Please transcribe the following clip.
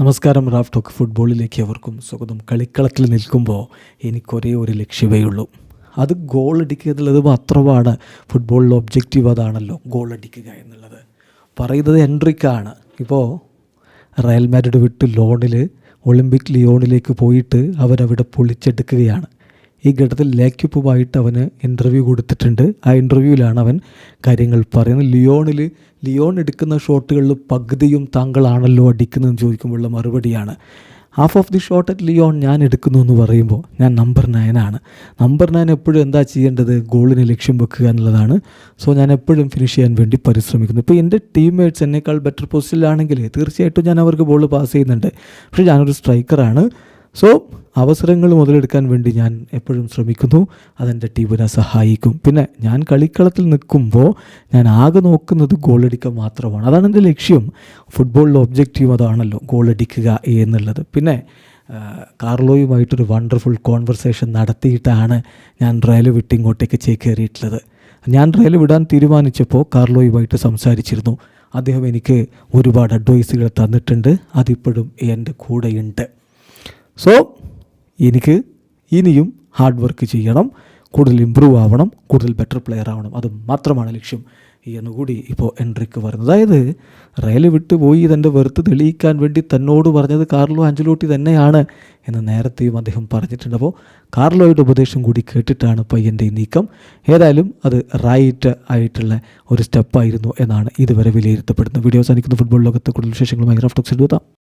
നമസ്കാരം Raf talk ഫുട്ബോളിലേക്ക് അവർക്കും സ്വാഗതം. കളിക്കളത്തിൽ നിൽക്കുമ്പോൾ എനിക്കൊരേ ഒരു ലക്ഷ്യമേ ഉള്ളൂ. അത് ഗോൾ അടിക്കുക എന്നുള്ളത് മാത്രമാണ്. ഫുട്ബോളിലെ ഒബ്ജക്റ്റീവ് അതാണല്ലോ ഗോൾ അടിക്കുക എന്നുള്ളത്. പറയുന്നത് എൻട്രിക്കാണ് ഇപ്പോൾ റയൽ മാഡ്രിഡ് വിട്ട് ലോണിൽ ഒളിമ്പിക് ലിയോണിലേക്ക് പോയിട്ട് അവരവിടെ പൊളിച്ചെടുക്കുകയാണ്. ഈ ഘട്ടത്തിൽ ലേക്യുപ്പുമായിട്ട് അവന് ഇന്റർവ്യൂ കൊടുത്തിട്ടുണ്ട്. ആ ഇന്റർവ്യൂവിലാണ് അവൻ കാര്യങ്ങൾ പറയുന്നത്. ലിയോണിൽ ലിയോൺ എടുക്കുന്ന ഷോട്ടുകളിൽ പകുതിയും താങ്കളാണല്ലോ അടിക്കുന്നതെന്ന് ചോദിക്കുമ്പോഴുള്ള മറുപടിയാണ്. Half of the shot at Leon ഞാൻ എടുക്കുന്നു എന്ന് പറയുമ്പോൾ ഞാൻ നമ്പർ നയനാണ് നമ്പർ നയൻ എപ്പോഴും എന്താ ചെയ്യേണ്ടത്? ഗോളിന് ലക്ഷ്യം വെക്കുക എന്നുള്ളതാണ്. സോ ഞാൻ എപ്പോഴും ഫിനിഷ് ചെയ്യാൻ വേണ്ടി പരിശ്രമിക്കുന്നു. ഇപ്പോൾ എന്റെ ടീംമേറ്റ്സ് എന്നേക്കാൾ ബെറ്റർ പൊസിഷനിലാണെങ്കിൽ തീർച്ചയായിട്ടും ഞാൻ അവർക്ക് ബോൾ പാസ് ചെയ്യുന്നുണ്ട്. പക്ഷേ ഞാനൊരു സ്ട്രൈക്കറാണ് സോ അവസരങ്ങൾ മുതലെടുക്കാൻ വേണ്ടി ഞാൻ എപ്പോഴും ശ്രമിക്കുന്നു. അതെന്റെ ടീമിനെ സഹായിക്കും. പിന്നെ ഞാൻ കളിക്കളത്തിൽ നിൽക്കുമ്പോൾ ഞാൻ ആകെ നോക്കുന്നത് ഗോളടിക്കുക മാത്രമാണ്. അതാണ് എന്റെ ലക്ഷ്യം. ഫുട്ബോളിലെ ഒബ്ജക്റ്റീവ് അതാണല്ലോ ഗോളടിക്കുക എന്നുള്ളത്. പിന്നെ കാർലോയുമായിട്ടൊരു വണ്ടർഫുൾ കോൺവെർസേഷൻ നടത്തിയിട്ടാണ് ഞാൻ റയൽ വിട്ട് ഇങ്ങോട്ടേക്ക് ചേക്കേറിയിട്ടുള്ളത്. ഞാൻ റയൽ വിടാൻ തീരുമാനിച്ചപ്പോൾ കാർലോയുമായിട്ട് സംസാരിച്ചിരുന്നു. അദ്ദേഹം എനിക്ക് ഒരുപാട് അഡ്വൈസുകൾ തന്നിട്ടുണ്ട്. അതിപ്പോഴും എന്റെ കൂടെയുണ്ട്. സോ എനിക്ക് ഇനിയും ഹാർഡ് വർക്ക് ചെയ്യണം കൂടുതൽ ഇമ്പ്രൂവ് ആവണം കൂടുതൽ ബെറ്റർ പ്ലെയർ ആവണം. അത് മാത്രമാണ് ലക്ഷ്യം. എന്നുകൂടി ഇപ്പോൾ എൻട്രിക്ക് പറയുന്നത്. അതായത് റയൽ വിട്ട് പോയി തന്റെ വെറുത്ത് തെളിയിക്കാൻ വേണ്ടി തന്നോട് പറഞ്ഞത് കാർലോ അഞ്ചലോട്ടി തന്നെയാണ് എന്ന് നേരത്തെയും അദ്ദേഹം പറഞ്ഞിട്ടുണ്ട്. അപ്പോൾ കാർലോയുടെ ഉപദേശം കൂടി കേട്ടിട്ടാണ് പയ്യന്റെ നീക്കം. ഏതായാലും അത് റൈറ്റ് ആയിട്ടുള്ള ഒരു സ്റ്റെപ്പായിരുന്നു എന്നാണ് ഇതുവരെ വിലയിരുത്തപ്പെടുന്നത്. വീഡിയോ സാധിക്കുന്ന ഫുട്ബോൾ ലോകത്തെ കൂടുതൽ വിശേഷങ്ങളുമായി റഫ്റ്റോക്സ് എഴുതാം